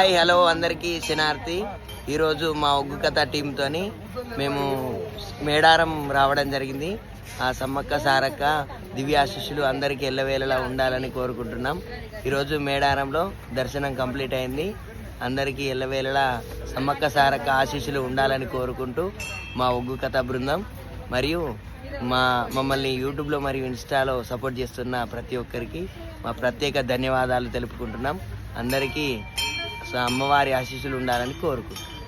Hi hello అందరికీ శనార్థి ఈరోజు మా ఒగ్గు కథ టీంతోని మేము మేడారం రావడం జరిగింది. ఆ సమ్మక్క సారక్క దివ్యాశిష్యులు అందరికీ ఎల్లవేళలా ఉండాలని కోరుకుంటున్నాం. ఈరోజు మేడారంలో దర్శనం కంప్లీట్ అయింది. అందరికీ ఎల్లవేళలా సమ్మక్క సారక్క ఆశీస్సులు ఉండాలని కోరుకుంటూ మా ఒగ్గు కథ బృందం మరియు మా మమ్మల్ని యూట్యూబ్లో మరియు ఇన్స్టాలో సపోర్ట్ చేస్తున్న ప్రతి ఒక్కరికి మా ప్రత్యేక ధన్యవాదాలు తెలుపుకుంటున్నాం. అందరికీ అమ్మవారి ఆశీస్సులు ఉండాలని కోరుకుంటున్నాను.